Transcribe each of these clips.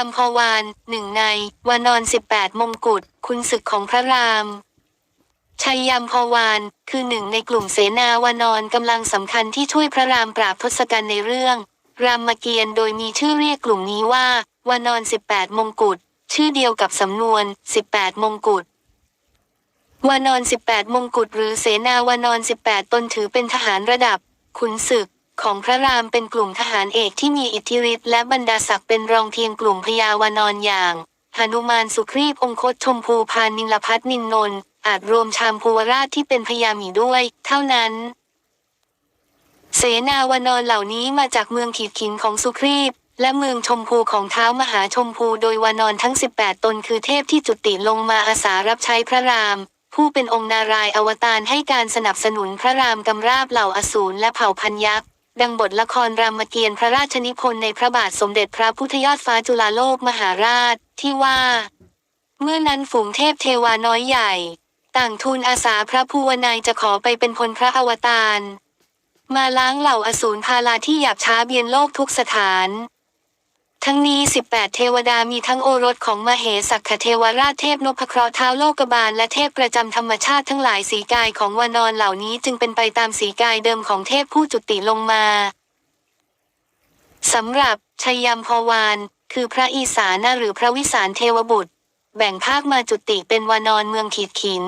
ยัมพวานหนึ่งในวานอนสิบแปดมงกุฎคุณศึกของพระรามชัยยามพวานคือหนึ่งในกลุ่มเสนาวานอนกำลังสำคัญที่ช่วยพระรามปราบทศกัณฐ์ในเรื่อง รามเกียรติ์โดยมีชื่อเรียกกลุ่มนี้ว่าวานอนสิบแปดมงกุฎชื่อเดียวกับสำนวนสิบแปดมงกุฎวานอนสิบแปดมงกุฎหรือเสนาวานอนสิบแปดตนถือเป็นทหารระดับขุนศึก ของพระรามเป็นกลุ่มทหารเอกที่มีอิทธิฤทธิ์และบรรดาศักดิ์เป็นรองเทียงกลุ่มพญาวานอนอย่างหนุมานสุครีพองคตชมพูพานิลพัฒนินนนท์อาจรวมชามภูวราชที่เป็นพญาหมีด้วย เท่านั้น เสนาวานอนเหล่านี้มาจากเมืองขีดขินของสุครีพและเมืองชมพูของเท้ามหาชมพูโดยวานอนทั้ง 18 ตนคือเทพที่จุติลงมาอาสารับใช้พระราม ผู้เป็นองค์นารายอวตารให้การสนับสนุนพระรามกำราบเหล่าอสูรและเผ่าพันยักษ์ ดังบทละครรามเกียรติ์พระราชนิพนธ์ในพระบาทสมเด็จพระพุทธยอดฟ้าจุฬาโลกมหาราช ที่ว่า เมื่อนั้นฝูงเทพเทวาน้อยใหญ่ ต่างทูลอาสาพระภูวนายจะขอไปเป็นพลพระอวตารมาล้างเหล่าอสูรพาลาที่หยาบช้าเบียนโลกทุกสถาน ทั้งนี้ 18 เทวดามีทั้งโอรสของมเหสักขเทวราชเทพนพเคราะห์เท้าโลกบาลและเทพประจำธรรมชาติทั้งหลายสีกายของวานอนเหล่านี้จึงเป็นไปตามสีกายเดิมของเทพผู้จุติลงมาสำหรับชัยยมพวาน คือพระอีสานะหรือพระวิสารเทวบุตร แบ่งภาคมาจุติเป็นวานอนเมืองขีดขิน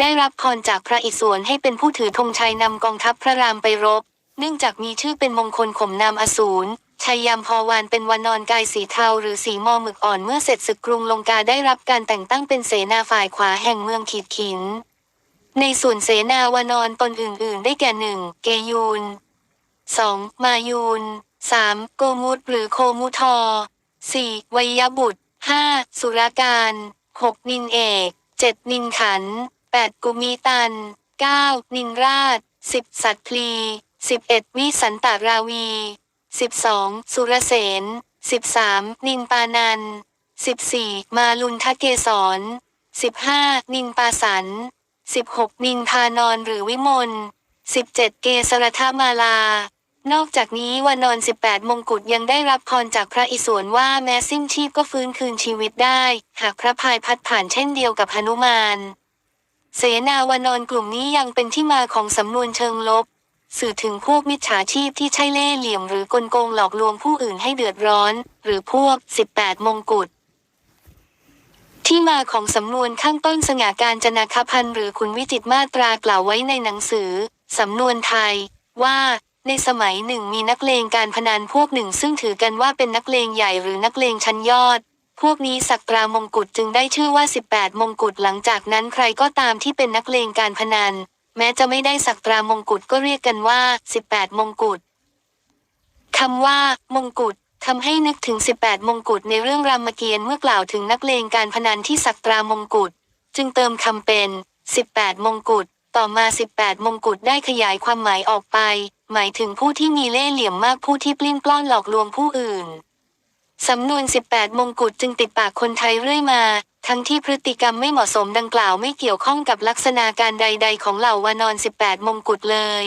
ได้รับพรจากพระอิศวรให้เป็นผู้ถือธงชัยนำกองทัพพระรามไปรบ เนื่องจากมีชื่อเป็นมงคลข่มนามอสูร ชัยยามพอวานเป็นวานนอนกายสีเทาหรือสีมอหมึกอ่อนเมื่อเสร็จศึกกรุงลงกาได้รับการแต่งตั้งเป็นเสนาฝ่ายขวาแห่งเมืองขีดขิน ในส่วนเสนาวานอนตนอื่น ๆ ได้แก่หนึ่งเกยูน 2. มายูน 3. โกมุตหรือโคมุทอ 4. วยบุตร 5. สุรการ 6. นินเอก 7. นินขัน 8. กุมีตัน 9. นินราช 10. สัตพลี 11. วิสันตาราวี 12. สุรเสน 13. นินปานัน 14. มาลุนทเกศร 15. นินปาสัน 16. นินพานอนหรือวิมล 17. เกสรธามาลา นอกจากนี้วานอน 18 มงกุฎยังได้รับพรจากพระอิศวรว่าแม้สิ้นชีพก็ฟื้นคืนชีวิตได้ หากพระพายพัดผ่านเช่นเดียวกับหนุมาน เสนาวานอนกลุ่มนี้ยังเป็นที่มาของสำนวนเชิงลบ สื่อถึงพวกมิจฉาชีพที่ใช่เล่ห์เหลี่ยมหรือกลโกงหลอกลวงผู้อื่นให้เดือดร้อน หรือพวก 18 มงกุฎที่มาของสำนวนข้างต้นสง่าการจนาคพันธ์หรือคุณวิจิตมาตรากล่าวไว้ในหนังสือ สำนวนไทย ว่าในสมัยหนึ่งมีนักเลงการพนันพวกหนึ่ง ซึ่งถือกันว่าเป็นนักเลงใหญ่หรือนักเลงชั้นยอด พวกนี้สักตรามงกุฎจึงได้ชื่อว่า 18 มงกุฎหลังจากนั้นใครก็ตามที่เป็นนักเลงการพนัน แม้จะไม่ได้สักตรามงกุฎก็เรียกกันว่า 18 มงกุฎคำว่า มงกุฎทำให้นึกถึง 18 มงกุฎในเรื่องรามเกียรติ์เมื่อกล่าวถึงนักเลงการพนันที่สักตรามงกุฎจึงเติมคำเป็น 18 มงกุฎต่อมา 18 มงกุฎได้ขยายความหมายออกไป หมายถึงผู้ที่มีเล่ห์เหลี่ยมมากผู้ที่ปลิ้นปล้อนหลอกลวงผู้อื่น สำนวน 18 มงกุฎจึงติดปากคนไทยเรื่อยมา ทั้งที่พฤติกรรมไม่เหมาะสมดังกล่าวไม่เกี่ยวข้องกับลักษณะการใด ๆ ของเหล่าวานอน 18 มงกุฎเลย